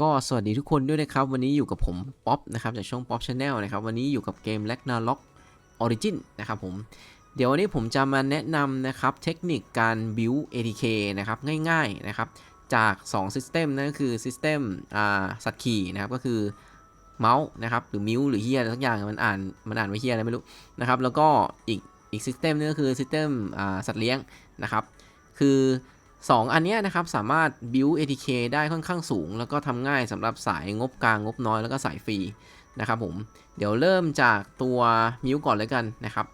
ก็สวัสดีทุกคนด้วยนะครับ วันนี้อยู่กับผมป๊อปนะครับจากช่อง Pop Channel นะครับ วันนี้อยู่กับเกม Ragnarok Origin นะครับผม เดี๋ยววันนี้ผมจะมาแนะนำนะครับเทคนิคการ build ATK นะครับง่ายๆนะครับจาก 2 System นั่นก็คือ System อ่าสัตว์ขี่นะครับก็คือเมาส์นะครับหรือมิวหรือเฮียอะไรสักอย่างมันอ่านมันอ่านว่าเฮียอะไรไม่รู้นะครับแล้วก็อีกอีก System นึงก็คือ System อ่าสัตว์เลี้ยงนะครับคือ 2 อันนี้นะครับ สามารถ build ATK ได้ค่อนข้างสูง แล้วก็ทำง่ายสำหรับสายงบกลางงบน้อยแล้วก็สายฟรีนะครับผม เดี๋ยวเริ่มจากตัวมิวก่อนเลยกันนะครับ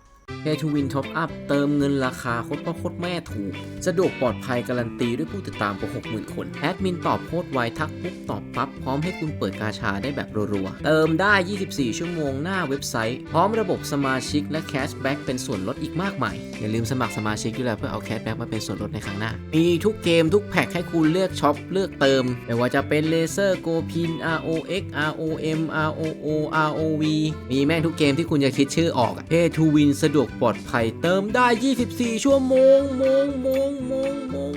Pay to Win Top Up เติมเงินราคาโคตรพ่อโคตรแม่ถูก สะดวกปลอดภัยการันตีด้วยผู้ติดตามกว่า60,000 คน แอดมินตอบโคตรไวทักปุ๊บตอบปั๊บ พร้อมให้คุณเปิดกาชาได้แบบรัวๆ เติมได้ 24 ชั่วโมงหน้าเว็บไซต์ พร้อมระบบสมาชิกและแคชแบ็กเป็นส่วนลดอีกมากมาย อย่าลืมสมัครสมาชิกด้วยล่ะเพื่อเอาแคชแบ็กมาเป็นส่วนลดในครั้งหน้า มีทุกเกมทุกแพ็คให้คุณเลือกช็อปเลือกเติม ไม่ว่าจะเป็นเลเซอร์โกพิน ROX ROM ROO ROV มีแม่งทุกเกมที่คุณจะคิดชื่อออก Pay to Win สะดวกปลอดภัยเติมได้ 24 ชั่วโมงโมงโมงโมงโมง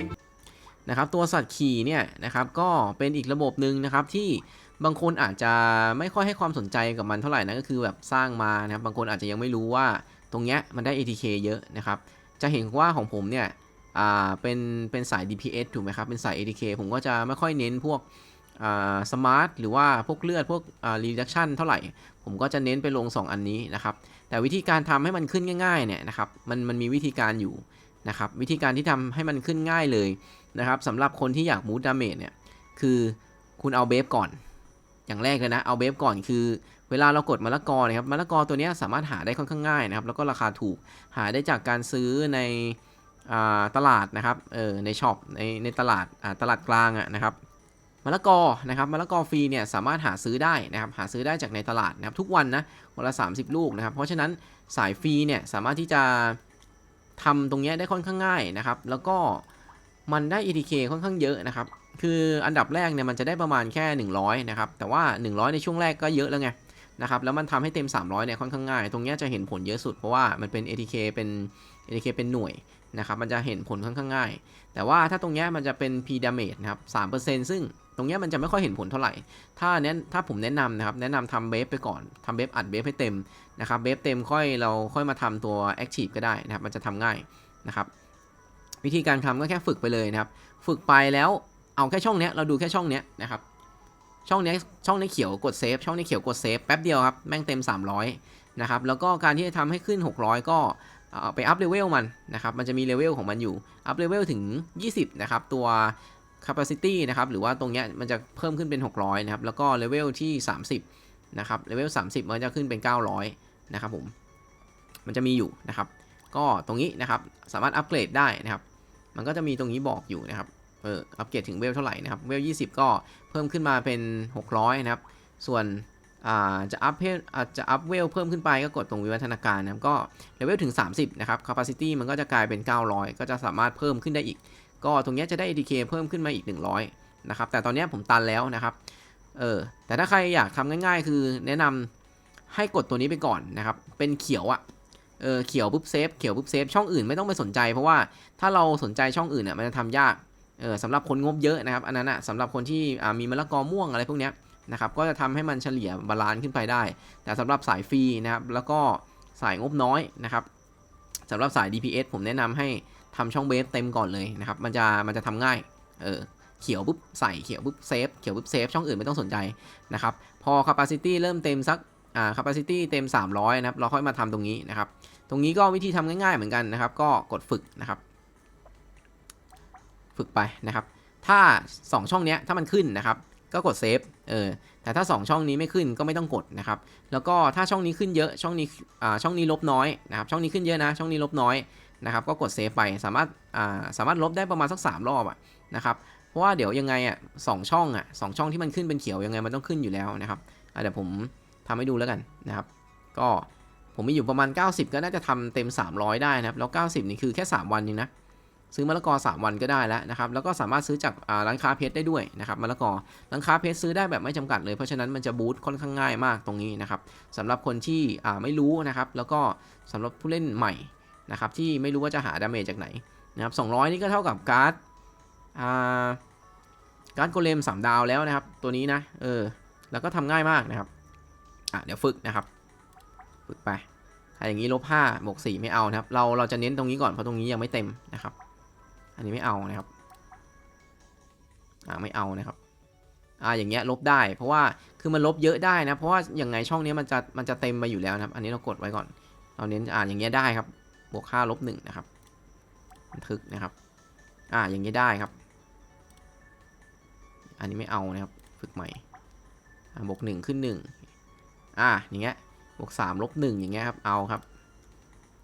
นะครับตัวสัตว์ขี่เนี่ยนะครับก็เป็นอีกระบบหนึ่งนะครับที่บางคนอาจจะไม่ค่อยให้ความสนใจกับมันเท่าไหร่นะก็คือแบบสร้างมานะครับบางคนอาจจะยังไม่รู้ว่าตรงเนี้ยมันได้ ATK เยอะนะครับจะเห็นว่าของผมเนี่ยอ่าเป็นเป็นสาย DPS ถูกไหมครับเป็นสาย ATK ผมก็จะไม่ค่อยเน้นพวก สมาร์ทหรือว่าพวกเลือดพวกอ่า reduction เท่าไหร่ ผมก็จะเน้นไปลง 2 อันนี้นะครับ แต่วิธีการทำให้มันขึ้นง่ายๆเนี่ยนะครับมันมันมีวิธีการอยู่นะครับวิธีการที่ทำให้มันขึ้นง่ายเลยนะครับสำหรับคนที่อยากมูดดาเมจเนี่ยคือคุณเอาเบฟก่อน อย่างแรกเลยนะ เอาเบฟก่อนคือเวลาเรากดมะละกอนะครับมะละกอตัวนี้สามารถหาได้ค่อนข้างง่ายนะครับ แล้วก็ราคาถูกหาได้จากการซื้อในอตลาดนะครับเออในช็อปในในตลาดตลาดกลางอะนะครับ มะละกอนะครับมะละกอฟรีเนี่ยสามารถหาซื้อได้นะครับหาซื้อได้จากในตลาดนะครับทุกวันนะวันละ 30 ลูกนะครับเพราะฉะนั้นสายฟรีเนี่ยสามารถที่จะทำตรงเนี้ยได้ค่อนข้างง่ายนะครับแล้วก็มันได้ ETK ค่อนข้างเยอะนะครับคืออันดับแรกเนี่ยมันจะได้ประมาณแค่ 100นะครับแต่ว่า 100 ในช่วงแรกก็เยอะแล้วไงนะครับแล้วมันทำให้เต็ม 300เนี่ยค่อนข้างง่าย ตรงเนี้ยจะเห็นผลเยอะสุดเพราะว่ามันเป็น ATK เป็น ATK เป็นหน่วยนะครับมันจะเห็นผลค่อนข้างง่าย แต่ว่าถ้าตรงเนี้ยมันจะเป็น P damage นะครับ3%ซึ่ง ตรงนี้มันจะไม่ค่อยเห็นผลเท่าไหร่ ถ้าเน้นถ้าผมแนะนำนะครับ แนะนำทำเบฟไปก่อนทำเบฟอัดเบฟให้เต็มนะครับ เบฟเต็มค่อยเราค่อยมาทำตัว Active ก็ได้นะครับ มันจะทำง่ายนะครับ วิธีการทำก็แค่ฝึกไปเลยนะครับ ฝึกไปแล้วเอาแค่ช่องเนี้ย เราดูแค่ช่องเนี้ยนะครับ ช่องเนี้ยช่องนี้เขียวกดเซฟ ช่องนี้เขียวกดเซฟแป๊บเดียวครับ แม่งเต็ม 300 นะครับ แล้วก็การที่จะทำให้ขึ้น 600 ก็เอาไปอัพเลเวลมันนะครับ มันจะมีเลเวลของมันอยู่ อัพเลเวลถึง 20 นะครับ ตัว capacity นะครับ หรือว่าตรงเนี้ยมันจะเพิ่มขึ้นเป็น 600 นะครับ แล้วก็เลเวลที่ 30 นะครับ เลเวล 30 มันจะขึ้นเป็น 900 นะครับผม มันจะมีอยู่นะครับ ก็ตรงนี้นะครับ สามารถอัปเกรดได้นะครับ มันก็จะมีตรงนี้บอกอยู่นะครับ เออ อัปเกรดถึงเวลเท่าไหร่นะครับ เวล 20 ก็เพิ่มขึ้นมาเป็น 600 นะครับ ส่วนอ่าจะอัพเพอาจจะอัพเวลเพิ่มขึ้นไปก็กดตรงวิวัฒนาการนะครับ ก็เลเวลถึง 30 นะครับ capacity มันก็จะกลายเป็น 900 ก็จะสามารถเพิ่มขึ้นได้อีก ก็ตรงนี้จะได้ ATK เพิ่มขึ้นมาอีก 100 นะครับ แต่ตอนนี้ผมตันแล้วนะครับ เออ แต่ถ้าใครอยากทำง่ายๆ คือแนะนำให้กดตัวนี้ไปก่อนนะครับ เป็นเขียวอะเออ เขียวปุ๊บเซฟ เขียวปุ๊บเซฟ ช่องอื่นไม่ต้องไปสนใจ เพราะว่าถ้าเราสนใจช่องอื่นเนี่ยมันจะทำยาก เออสำหรับคนงบเยอะนะครับ อันนั้นอะสำหรับคนที่อ่ามีมะละกอม่วงอะไรพวกเนี้ยนะครับ ก็จะทำให้มันเฉลี่ยบาลานซ์ขึ้นไปได้ แต่สำหรับสายฟรีนะครับ แล้วก็สายงบน้อยนะครับสำหรับสาย DPS ผมแนะนำให้ ทำช่องเบฟเต็มก่อนเลยนะครับ มันจะมันจะทำง่าย เออ เขียวปุ๊บใส่เขียวปุ๊บเซฟเขียวปุ๊บเซฟช่องอื่นไม่ต้องสนใจนะครับ พอ capacity เริ่มเต็มสัก อ่า capacity เต็ม 300 นะครับ เราค่อยมาทำตรงนี้นะครับ ตรงนี้ก็วิธีทำง่ายๆเหมือนกันนะครับ ก็กดฝึกนะครับ ฝึกไปนะครับ ถ้า 2 ช่องเนี้ยถ้ามันขึ้นนะครับ ก็กดเซฟ เออ แต่ถ้า 2 ช่องนี้ไม่ขึ้นก็ไม่ต้องกดนะครับ แล้วก็ถ้าช่องนี้ขึ้นเยอะ ช่องนี้ อ่า ช่องนี้ลบน้อยนะครับ ช่องนี้ขึ้นเยอะนะ ช่องนี้ลบน้อย นะครับก็กดเซฟไปสามารถอ่าสามารถลบได้ประมาณสัก 3 รอบอะนะครับเพราะว่าเดี๋ยวยังไงอะสองช่องอะสองช่องที่มันขึ้นเป็นเขียวยังไงมันต้องขึ้นอยู่แล้วนะครับเดี๋ยวผมทำให้ดูแล้วกันนะครับ ก็ผมมีอยู่ประมาณ 90 ก็น่าจะทำเต็ม 300 ได้นะครับแล้ว 90 นี่คือแค่ 3 วันเองนะซื้อมะละกอ 3 วันก็ได้แล้วนะครับ แล้วก็สามารถซื้อจากร้านค้าเพชรได้ด้วยนะครับมะละกอร้านค้าเพชรซื้อได้แบบไม่จำกัดเลย เพราะฉะนั้นมันจะบูตค่อนข้างง่ายมากตรงนี้นะครับสำหรับคนที่ไม่รู้นะครับ แล้วก็สำหรับผู้เล่นใหม่ นะครับที่ไม่รู้ว่าจะหาดาเมจจากไหนนะครับ200 นี่ก็เท่ากับการ์ดอ่าการ์ดโกเลม3ดาวแล้วนะครับ ตัวนี้นะเออแล้วก็ทำง่ายมากนะครับอะเดี๋ยวฝึกนะครับ ฝึกไปถ้าอย่างนี้ลบห้าบวกสี่ไม่เอานะครับ เราเราจะเน้นตรงนี้ก่อนเพราะตรงนี้ยังไม่เต็มนะครับ อันนี้ไม่เอานะครับอ่าไม่เอานะครับอ่าอย่างเงี้ยลบได้ เพราะว่าคือมันลบเยอะได้นะเพราะว่าอย่างไงช่องนี้มันจะมันจะเต็มไปอยู่แล้วนะครับ อันนี้เรากดไว้ก่อน เราเน้นอ่าอย่างเงี้ยได้ครับ บวกค่าลบหนึ่งนะครับ บันทึกนะครับ อ่า อย่างเงี้ยได้ครับ อันนี้ไม่เอานะครับ ฝึกใหม่ บวกหนึ่งขึ้นหนึ่งอ่า อย่างเงี้ย บวกสามลบหนึ่งอย่างเงี้ยครับ เอาครับ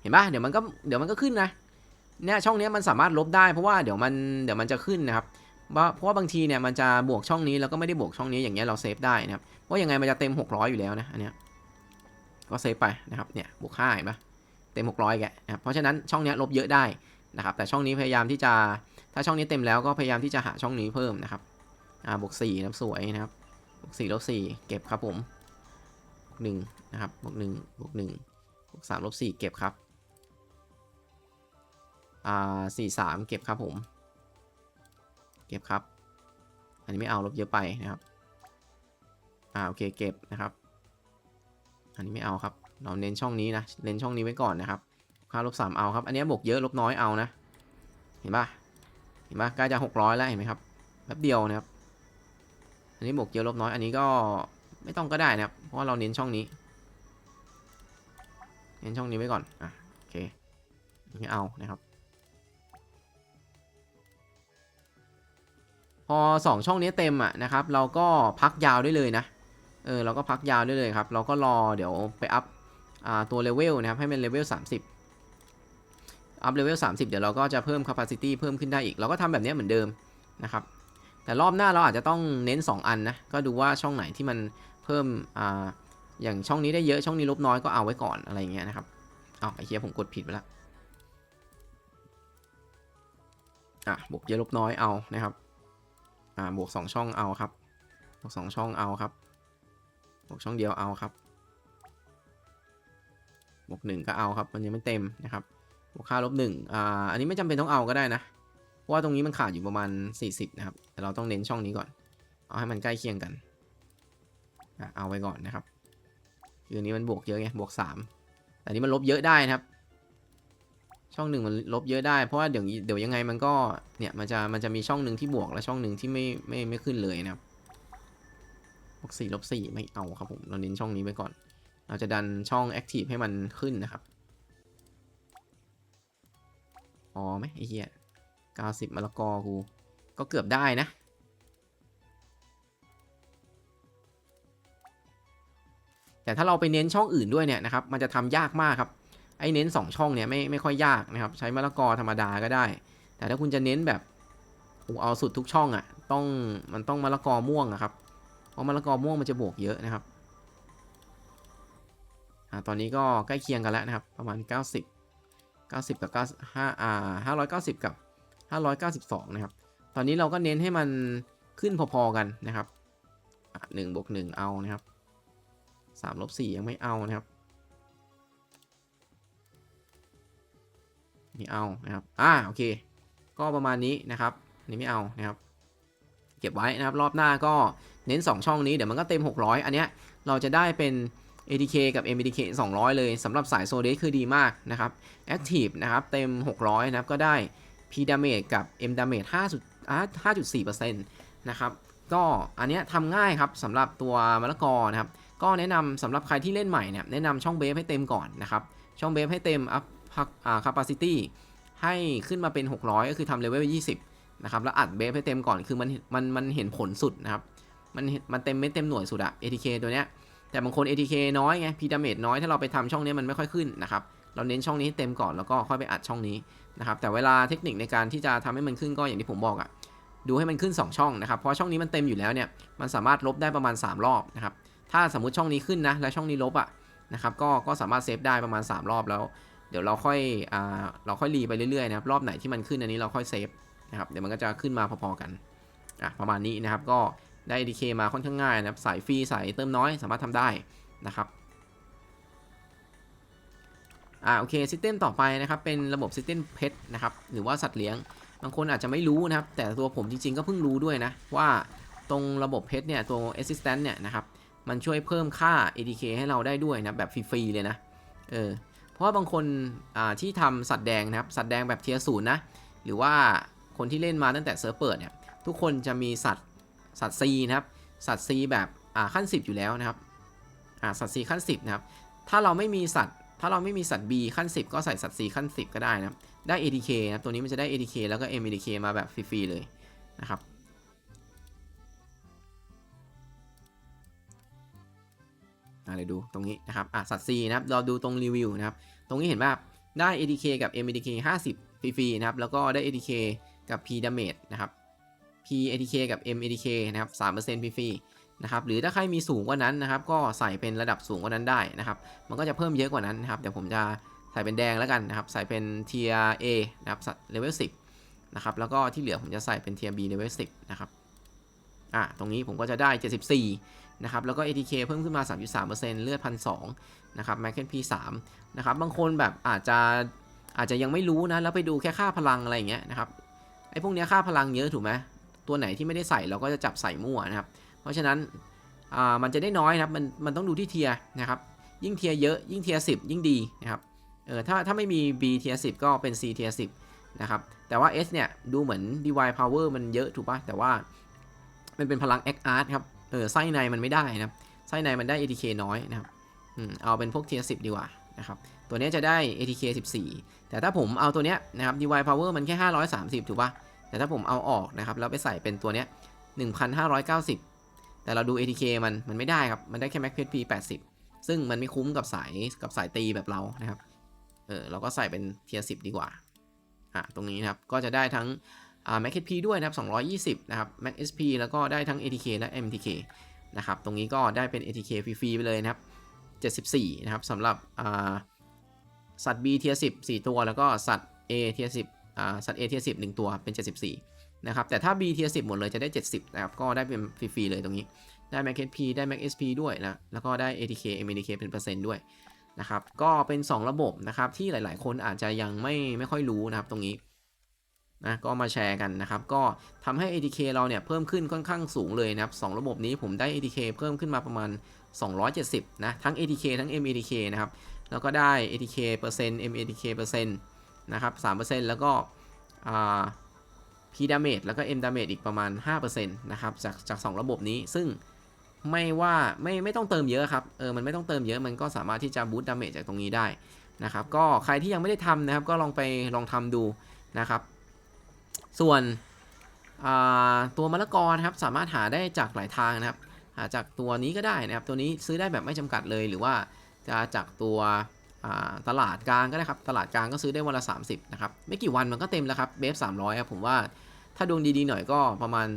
เห็นปะเดี๋ยวมันก็ เดี๋ยวมันก็ขึ้นนะ เนี่ยช่องเนี้ยมันสามารถลบได้เพราะว่าเดี๋ยวมัน เดี๋ยวมันจะขึ้นนะครับเพราะว่าบางทีเนี่ยมันจะบวกช่องนี้แล้วก็ไม่ได้บวกช่องนี้อย่างเงี้ยเราเซฟได้นะครับเพราะยังไงมันจะเต็ม 600 อยู่แล้วนะอันเนี้ยก็เซฟไปนะครับเนี่ยบวก5เห็นปะ เต็ม 600แกนะครับเพราะฉะนั้นช่องนี้ลบเยอะได้นะครับ แต่ช่องนี้พยายามที่จะถ้าช่องนี้เต็มแล้วก็พยายามที่จะหาช่องนี้เพิ่มนะครับอ่าบวก4นะสวยนะครับบวก4ลบ4เก็บครับผมบวก1นะครับบวก1บวก1บวก3ลบ4เก็บครับอ่า43เก็บครับผม เก็บครับ อันนี้ไม่เอาลบเยอะไปนะครับอ่าโอเคเก็บนะครับ อันนี้ไม่เอาครับ เราเน้นช่องนี้นะเน้นช่องนี้ไว้ก่อนนะครับ ค่าลบสามเอาครับ อันนี้บวกเยอะลบน้อยเอานะ เห็นปะเห็นปะใกล้จะหกร้อยแล้วเห็นไหมครับแป๊บเดียวนะครับ อันนี้บวกเยอะลบน้อย อันนี้ก็ไม่ต้องก็ได้นะครับ เพราะเราเน้นช่องนี้ เน้นช่องนี้ไว้ก่อน อะโอเคไม่เอานะครับ พอ 2 ช่องนี้เต็มอะนะครับ เราก็พักยาวได้เลยนะ เออเราก็พักยาวได้เลยครับ เราก็รอเดี๋ยวไปอัพ ตัวเลเวลนะครับ ให้มันเลเวล30 อัพเลเวล30 เดี๋ยวเราก็จะเพิ่ม capacity เพิ่มขึ้นได้อีก เราก็ทำแบบนี้เหมือนเดิมนะครับ แต่รอบหน้าเราอาจจะต้องเน้น 2 อันนะ ก็ดูว่าช่องไหนที่มันเพิ่มออย่างช่องนี้ได้เยอะช่องนี้ลบน้อยก็เอาไว้ก่อนอะไรเงี้ยนะครับเอาไอ้เหี้ยผมกดผิดไปล้วอะบวกเยอะลบน้อยเอานะครับอ่าบวก 2 ช่องเอาครับบวก2ช่องเอาครับบวกช่องเดียวเอาครับ บวก1ก็เอาครับ มันยังไม่เต็มนะครับบวกค่าลบ1อ่าอันนี้ไม่จำเป็นต้องเอาก็ได้นะ เพราะว่าตรงนี้มันขาดอยู่ประมาณ 40 นะครับ แต่เราต้องเน้นช่องนี้ก่อน เอาให้มันใกล้เคียงกันอะเอาไว้ก่อนนะครับคืออันนี้มันบวกเยอะไงบวก3แต่นี้มันลบเยอะได้นะครับ ช่องหนึ่งมันลบเยอะได้ เพราะว่าเดี๋ยวเดี๋ยวยังไงมันก็เนี่ยมันจะมันจะมีช่องหนึ่งที่บวกและช่องหนึ่งที่ไม่ไม่ไม่ขึ้นเลยนะครับบวกสี่ลบสี่ไม่เอาครับผมเราเน้นช่องนี้ไว้ก่อน เราจะดันช่อง Active ให้มันขึ้นนะครับพอไหมไอ้เหี้ยเก้าสิบมะละกอกู ก็เกือบได้นะ แต่ถ้าเราไปเน้นช่องอื่นด้วยเนี่ยนะครับ มันจะทำยากมากครับ ไอ้เน้น 2 ช่องเนี่ยไม่ไม่ค่อยยากนะครับ ใช้มะละกอธรรมดาก็ได้ แต่ถ้าคุณจะเน้นแบบเอาสุดทุกช่องอะ่ะ ต้องมันต้องมะละกอม่วงอะครับ เพราะมะละกอม่วงมันจะบวกเยอะนะครับ อ่าตอนนี้ก็ใกล้เคียงกันแล้วนะครับ ประมาณ 90 90 กับ95อ่า590 กับ 592 นะครับ ตอนนี้เราก็เน้นให้มันขึ้นพอๆกันนะครับอะ1บวก1เอานะครับ3ลบ4ยังไม่เอานะครับไม่เอานะครับ อ่า โอเค ก็ประมาณนี้นะครับนนี้ไม่เอานะครับ เก็บไว้นะครับ รอบหน้าก็เน้น 2 ช่องนี้ เดี๋ยวมันก็เต็ม 600 อันเนี้ย เราจะได้เป็น ADK กับ MBDK 200 เลยสำหรับสายโซเดสคือดีมากนะครับ Active นะครับเต็ม 600 นะครับก็ได้ P Damage กับ M Damage 5.4%นะครับก็อันเนี้ยทำง่ายครับสำหรับตัวมะละกอนะครับก็แนะนำสำหรับใครที่เล่นใหม่เนี่ยแนะนำช่องเบฟให้เต็มก่อนนะครับช่องเบฟให้เต็มอัพพักอ่า capacity ให้ขึ้นมาเป็น 600 ก็คือทำเลเวล 20 นะครับ แล้วอัดเบฟให้เต็มก่อน คือมันมันมันเห็นผลสุดนะครับ มันมันเต็มเม็ดเต็มหน่วยสุดอะ ATK ตัวเนี้ย แต่บางคน ATK น้อยไง P damage น้อยถ้าเราไปทำช่องนี้มันไม่ค่อยขึ้นนะครับเราเน้นช่องนี้ให้เต็มก่อนแล้วก็ค่อยไปอัดช่องนี้นะครับแต่เวลาเทคนิคในการที่จะทำให้มันขึ้นก็อย่างที่ผมบอกอะดูให้มันขึ้น 2 ช่องนะครับเพราะช่องนี้มันเต็มอยู่แล้วเนี่ยมันสามารถลบได้ประมาณ 3 รอบนะครับถ้าสมมติช่องนี้ขึ้นนะและช่องนี้ลบอะนะครับก็ก็สามารถเซฟได้ประมาณ 3 รอบแล้ว เดี๋ยวเราค่อยอ่าเราค่อยรีไปเรื่อยๆนะครับรอบไหนที่มันขึ้นอันนี้เราค่อยเซฟนะครับเดี๋ยวมันก็จะขึ้นมาพอๆกันอะประมาณนี้นะครับก็ ได้ DK มาค่อนข้างง่ายนะครับ สายฟรีสายเติมน้อยสามารถทำได้นะครับอ่าโอเคซิสเต็มต่อไปนะครับเป็นระบบซิสเต็มเพ t นะครับหรือว่าสัตว์เลี้ยงบางคนอาจจะไม่รู้นะครับ แต่ตัวผมจริงๆก็เพิ่งรู้ด้วยนะ ว่าตรงระบบเพชรเนี่ยตัว assistant เนี่ยนะครับมันช่วยเพิ่มค่า ATK ให้เราได้ด้วยนะแบบฟรีๆเลยนะเออเพราะว่าบางคนอ่าที่ทำสัตว์แดงนะครับสัตว์แดงแบบเทียร์ศูนย์นะหรือว่าคนที่เล่นมาตั้งแต่เซิร์ฟเปิดเนี่ยทุกคนจะมีสัตว์ สัตว์ C นะครับ สัตว์ C แบบอ่าขั้น 10 อยู่แล้วนะครับอ่าสัตว์ C ขั้น 10 นะครับ ถ้าเราไม่มีสัตว์ ถ้าเราไม่มีสัตว์ B ขั้น 10 ก็ใส่สัตว์ C ขั้น 10 ก็ได้นะครับ ได้ ATK นะครับ ตัวนี้มันจะได้ ATK แล้วก็ MATK มาแบบฟรีๆเลยนะครับอ่าเดี๋ยวดูตรงนี้นะครับอะสัตว์ C นะครับ เราดูตรงรีวิวนะครับ ตรงนี้เห็นว่าได้ ATK กับ MATK 50 ฟรีๆนะครับ แล้วก็ได้ ATK กับ P damage นะครับ P ATK กับ M ATK นะครับ3%ฟรีนะครับหรือถ้าใครมีสูงกว่านั้นนะครับ ก็ใส่เป็นระดับสูงกว่านั้นได้นะครับ มันก็จะเพิ่มเยอะกว่านั้นนะครับเดี๋ยวผมจะใส่เป็นแดงแล้วกันนะครับ ใส่เป็น Tier A นะครับเลเวล10นะครับแล้วก็ที่เหลือผมจะใส่เป็น Tier B level 10นะครับอะตรงนี้ผมก็จะได้ 74 นะครับ แล้วก็ ATK เพิ่มขึ้นมา 3.3%เลือดพันสนะครับ m a c k e n P 3 นะครับ บางคนแบบอาจจะอาจจะยังไม่รู้นะ แล้วไปดูแค่ค่าพลังอะไรอย่างเงี้ยนะครับ ไอ้พวกเนี้ยค่าพลังเยอะถูกไหม ตัวไหนที่ไม่ได้ใส่เราก็จะจับใส่มั่วนะครับ เพราะฉะนั้นมันจะได้น้อยนะครับ มันมันต้องดูที่เทียนะครับ ยิ่งเทียเยอะยิ่งเทียร์10ยิ่งดีนะครับ เออถ้าถ้าไม่มี B เทียร์10ก็เป็น C เทียร์10นะครับ แต่ว่า S เนี่ยดูเหมือน DY Power มันเยอะถูกป่ะ แต่ว่ามันเป็นพลัง X Art ครับ เออไส้ในมันไม่ได้นะครับ ไส้ในมันได้ ATK น้อยนะครับ อืมเอาเป็นพวกเทียร์10ดีกว่านะครับ ตัวนี้จะได้ ATK 14 แต่ถ้าผมเอาตัวเนี้ยนะครับ DY Power มันแค่ 530 ถูกป่ะ แต่ถ้าผมเอาออกนะครับแล้วไปใส่เป็นตัวเนี้ย1,590 แต่เราดู ATK มันมันไม่ได้ครับ มันได้แค่ Max HP 80 ซึ่งมันไม่คุ้มกับสายกับสายตีแบบเรานะครับ เออเราก็ใส่เป็นเทียร์10 ดีกว่า อะตรงนี้นะครับ ก็จะได้ทั้งอ่า Max HP ด้วยนะครับ 220 นะครับ Max SP แล้วก็ได้ทั้ง ATK และ MTK นะครับ ตรงนี้ก็ได้เป็น ATK ฟรีๆไปเลยนะครับ 74 นะครับสำหรับอ่าสัตว์ B เทียร์10 4 ตัวแล้วก็สัตว์ A เทียร์10 สัตว์ A เทียร์10 1ตัวเป็น 74 นะครับ แต่ถ้า B เทียร์10หมดเลยจะได้ 70 นะครับ ก็ได้เป็นฟรี ๆ เลยตรงนี้ ได้ Max HP ได้ Max SP ด้วยนะ แล้วก็ได้ ATK MATK เป็นเปอร์เซ็นต์ด้วยนะครับ ก็เป็น 2 ระบบนะครับ ที่หลาย ๆ คนอาจจะยังไม่ไม่ค่อยรู้นะครับตรงนี้นะก็มาแชร์กันนะครับ ก็ทำให้ ATK เราเนี่ยเพิ่มขึ้นค่อนข้างสูงเลยนะครับ 2 ระบบนี้ผมได้ ATK เพิ่มขึ้นมาประมาณ 270 นะ ทั้ง ATK ทั้ง MATK นะครับ แล้วก็ได้ ATK เปอร์เซ็นต์ MATK เปอร์เซ็นต์ นะครับ3%แล้วก็อ่า P damage แล้วก็ M damage อีกประมาณ 5%นะครับจากจาก2ระบบนี้ซึ่งไม่ว่าไม่ไม่ต้องเติมเยอะครับเออมันไม่ต้องเติมเยอะมันก็สามารถที่จะบูตดาเมจจากตรงนี้ได้นะครับก็ใครที่ยังไม่ได้ทำนะครับก็ลองไปลองทำดูนะครับ ส่วนตัวมะละกอนะครับสามารถหาได้จากหลายทางนะครับหาจากตัวนี้ก็ได้นะครับตัวนี้ซื้อได้แบบไม่จำกัดเลยหรือว่าจะจากตัว ตลาดกลางก็ได้ครับ ตลาดกลางก็ซื้อได้วันละ 30 นะครับ ไม่กี่วันมันก็เต็มแล้วครับเบฟ300 ครับผมว่าถ้าดวงดีๆหน่อยก็ประมาณ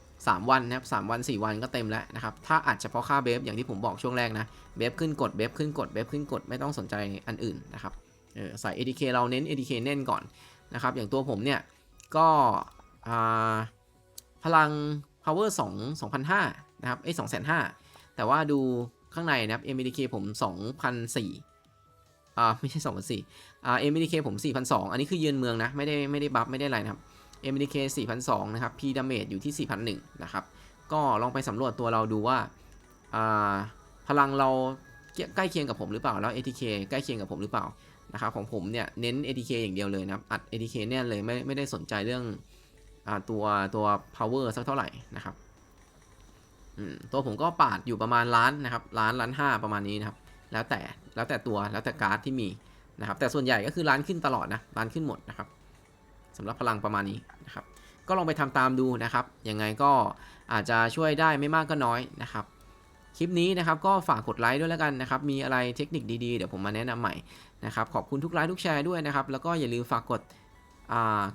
3 วันนะครับ3วัน 4 วันก็เต็มแล้วนะครับ ถ้าอัดเฉพาะค่าเบฟอย่างที่ผมบอกช่วงแรกนะ เบฟขึ้นกด เบฟขึ้นกด เบฟขึ้นกด ไม่ต้องสนใจอันอื่นนะครับเออใส่ ATK เราเน้น ATK เน้นก่อนนะครับ อย่างตัวผมเนี่ยก็พลัง power 2 2,500นะครับเอ้2,500แต่ว่าดูข้างในนะครับ MDK ผม2,004 อ่าไม่ใช่2,004อ่า MDK ผม4,002อันนี้คือยืนเมืองนะ ไม่ได้ไม่ได้บัฟไม่ได้อะไรนะครับ MDK 4,002นสองนะครับ P damage อยู่ที่4,001นะครับ ก็ลองไปสำรวจตัวเราดูว่าอ่าพลังเราใกล้เคียงกับผมหรือเปล่าแล้ว ATK ใกล้เคียงกับผมหรือเปล่านะครับของผมเนี่ยเน้น ATK อย่างเดียวเลยนะครับอัด ATK แน่นเลยไม่ไม่ได้สนใจเรื่องอตัวตัว power สักเท่าไหร่นะครับตัวผมก็ปาดอยู่ประมาณล้านนะครับล้านล้านห้าประมาณนี้นะครับ แล้วแต่แล้วแต่ตัวแล้วแต่การ์ดที่มีนะครับแต่ส่วนใหญ่ก็คือล้านขึ้นตลอดนะล้านขึ้นหมดนะครับสำหรับพลังประมาณนี้นะครับก็ลองไปทำตามดูนะครับยังไงก็อาจจะช่วยได้ไม่มากก็น้อยนะครับคลิปนี้นะครับก็ฝากกดไลค์ด้วยแล้วกันนะครับมีอะไรเทคนิคดีๆ เดี๋ยวผมมาแนะนำใหม่นะครับขอบคุณทุกไลค์ทุกแชร์ด้วยนะครับแล้วก็อย่าลืมฝากกด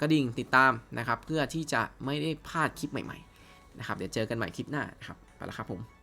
กระดิ่งติดตามนะครับเพื่อที่จะไม่ได้พลาดคลิปใหม่ๆนะครับเดี๋ยวเจอกันใหม่คลิปหน้าครับไปแล้วครับผม